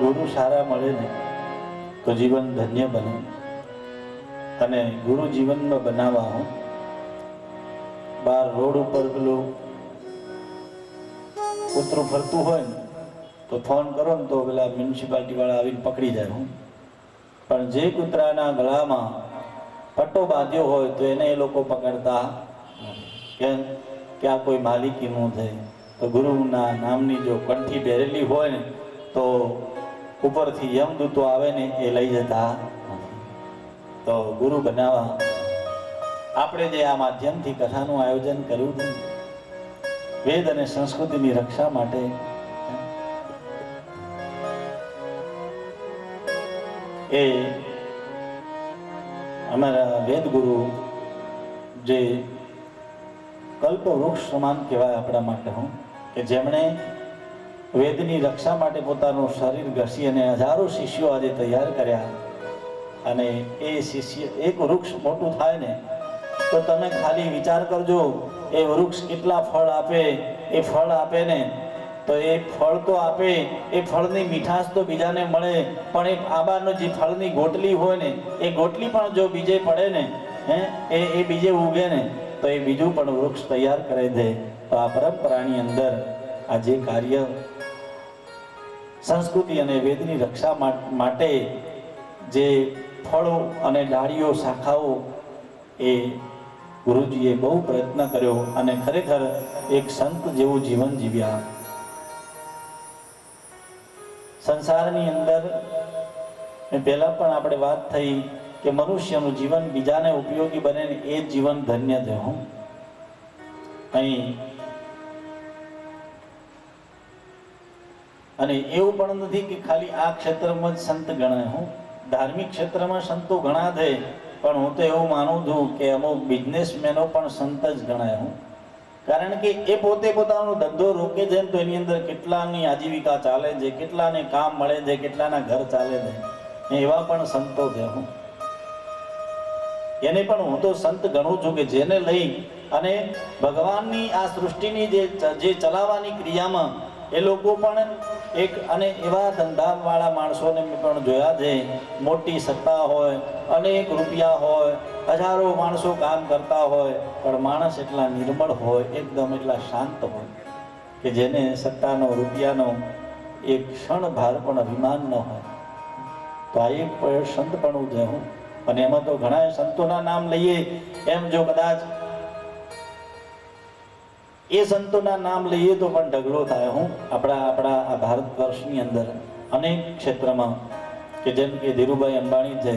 ગુરુ સારા મળે ને તો જીવન ધન્ય બને. અને ગુરુ જીવનમાં બનાવવા હું બાર રોડ ઉપર પેલું કૂતરું ફરતું હોય ને, તો ફોન કરો ને તો પેલા મ્યુનિસિપાલિટી વાળા આવીને પકડી જાય હું. પણ જે કૂતરાના ગળામાં પટ્ટો બાંધ્યો હોય તો એને એ લોકો પકડતા કેમ કે આ કોઈ માલિકીનું છે તો ગુરુના નામની જો કંઠી પહેરેલી હોય ને, તો ઉપરથી યમદૂતો આવે ને એ લઈ જતા તો ગુરુ બનાવવા આપણે જે આ માધ્યમથી કથાનું આયોજન કર્યું છે વેદ અને સંસ્કૃતિની રક્ષા માટે, એ અમારા વેદ ગુરુ જે કલ્પ વૃક્ષ સમાન કહેવાય આપણા માટે હું, કે જેમણે વેદની રક્ષા માટે પોતાનું શરીર ઘસી અને હજારો શિષ્યો આજે તૈયાર કર્યા. અને એ શિષ્ય, એક વૃક્ષ મોટું થાય ને, તો તમે ખાલી વિચાર કરજો, એ વૃક્ષ કેટલા ફળ આપે, એ ફળ આપે ને, તો એ ફળ તો આપે, એ ફળની મીઠાશ તો બીજાને મળે, પણ એ આંબાનો જે ફળની ગોટલી હોય ને, એ ગોટલી પણ જો બીજે પડે ને, હે, એ એ બીજે ઉગે ને, તો એ બીજું પણ વૃક્ષ તૈયાર કરે છે તો આ પરંપરાની અંદર આ જે કાર્ય સંસ્કૃતિ અને વેદની રક્ષા માટે જે ફળો અને ડાળીઓ, શાખાઓ એ ગુરુજીએ બહુ પ્રયત્ન કર્યો અને ખરેખર એક સંત જેવું જીવન જીવ્યા. સંસારની અંદર પહેલા પણ આપણે વાત થઈ કે મનુષ્યનું જીવન બીજાને ઉપયોગી બને એ જીવન ધન્ય છે અહીં અને એવું પણ નથી કે ખાલી આ ક્ષેત્રમાં જ સંત ગણાય. હું ધાર્મિક ક્ષેત્રમાં સંતો ઘણા છે, પણ હું તો એવું માનું છું કે અમુક બિઝનેસમેનો પણ સંત જ ગણાય હું. કારણ કે એ પોતે પોતાનો ધંધો રોકે છે તો એની અંદર કેટલાની આજીવિકા ચાલે છે, કેટલાને કામ મળે છે, કેટલાના ઘર ચાલે છે. એવા પણ સંતો છે હું. એને પણ હું તો સંત ગણું છું કે જેને લઈ અને ભગવાનની આ સૃષ્ટિની જે જે ચલાવવાની ક્રિયામાં એ લોકો પણ એક અને એવા ધંધાવાળા માણસોને મેં પણ જોયા છે. મોટી સત્તા હોય, અનેક રૂપિયા હોય, હજારો માણસો કામ કરતા હોય, પણ માણસ એટલા નિર્મળ હોય, એકદમ એટલા શાંત હોય કે જેને સત્તાનો, રૂપિયાનો એક ક્ષણ ભાર પણ અભિમાન ન હોય. તો આ એક પણ સંતપણું છે હું. અને એમાં તો ઘણા સંતોના નામ લઈએ. એમ જો કદાચ એ સંતોના નામ લઈએ તો પણ ઢગલો થાય હું આપણા આપણા આ ભારત વર્ષની અંદર અનેક ક્ષેત્રમાં કે જેમ કે ધીરુભાઈ અંબાણી છે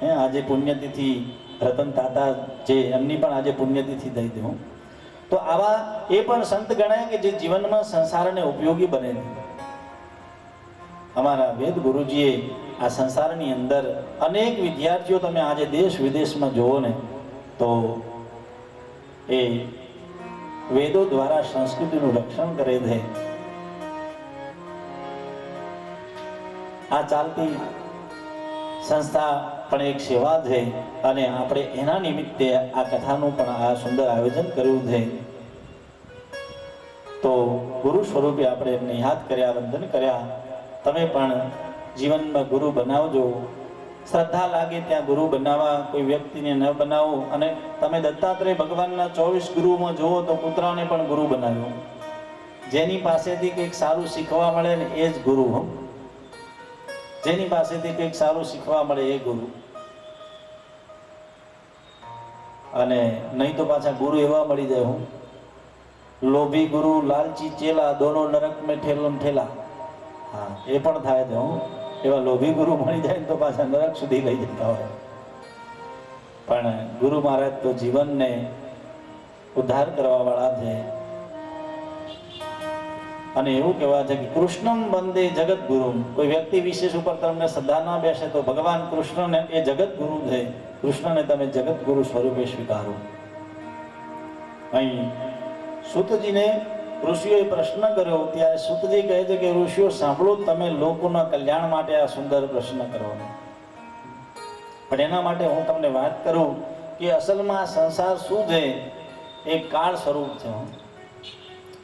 હે, આજે પુણ્યતિથિ રતન તાતા જે એમની પણ આજે પુણ્યતિથિ દઈ દઉં તો આવા એ પણ સંત ગણાય કે જે જીવનમાં સંસારને ઉપયોગી બને અમારા વેદ ગુરુજીએ આ સંસારની અંદર અનેક વિદ્યાર્થીઓ તમે આજે દેશ વિદેશમાં જુઓ ને, તો એ વેદો દ્વારા સંસ્કૃતિનું રક્ષણ કરે છે. આ ચાલતી સંસ્થા પણ એક સેવા છે અને આપણે એના નિમિત્તે આ કથાનું પણ આ સુંદર આયોજન કર્યું છે. તો ગુરુ સ્વરૂપે આપણે એમને યાદ કર્યા, વંદન કર્યા. તમે પણ જીવનમાં ગુરુ બનાવજો. શ્રદ્ધા લાગે ત્યાં ગુરુ બનાવવા, કોઈ વ્યક્તિને ન બનાવો. અને તમે દત્તાત્રેય ભગવાનના ચોવીસ ગુરુમાં જુઓ તો કૂતરાને પણ ગુરુ બનાવ્યો. જેની પાસેથી કંઈક સારું શીખવા મળે ને એ જ ગુરુ, હો. જેની પાસેથી કંઈક સારું શીખવા મળે એ ગુરુ. અને નહીં તો પાછા ગુરુ એવા મળી જાય, હું. લોભી ગુરુ, લાલચી, ચેલા, દોનો, નરક મેં ઠેલમ ઠેલા. હા, એ પણ થાય છે હું. એવા લોભી ગુરુ મળી જાય તો પાછા નરક સુધી લઈ જતા હોય. પણ ગુરુ મહારાજ તો જીવનને ઉદ્ધાર કરવા વાળા છે. અને એવું કહેવાય છે કે કૃષ્ણમ વંદે જગત ગુરુ કોઈ વ્યક્તિ વિશેષ ઉપર તમને શ્રદ્ધા ના બેસે તો ભગવાન કૃષ્ણને એ જગત ગુરુ છે. કૃષ્ણને તમે જગત ગુરુ સ્વરૂપે સ્વીકારો. અહીં સુતજીને ઋષિઓએ પ્રશ્ન કર્યો, ત્યારે સુતજી કહે છે કે, ઋષિઓ, સાંભળો, તમે લોકોના કલ્યાણ માટે આ સુંદર પ્રશ્ન કરવાનો પણ એના માટે હું તમને વાત કરું કે અસલમાં સંસાર શું છે? એ કાળ સ્વરૂપ છે.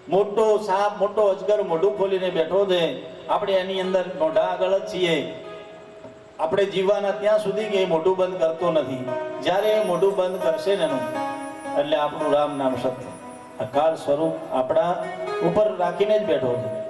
મોટો સાપ, મોટો અજગર મોઢું ખોલીને બેઠો છે. આપણે એની અંદર મોઢા આગળ જ છીએ. આપણે જીવવાના ત્યાં સુધી કે એ મોઢું બંધ કરતો નથી. જ્યારે એ મોઢું બંધ કરશે ને એનું? એટલે આપણું રામ નામ સત્ય. આ કાળ સ્વરૂપ આપણા ઉપર રાખીને જ બેઠો છે.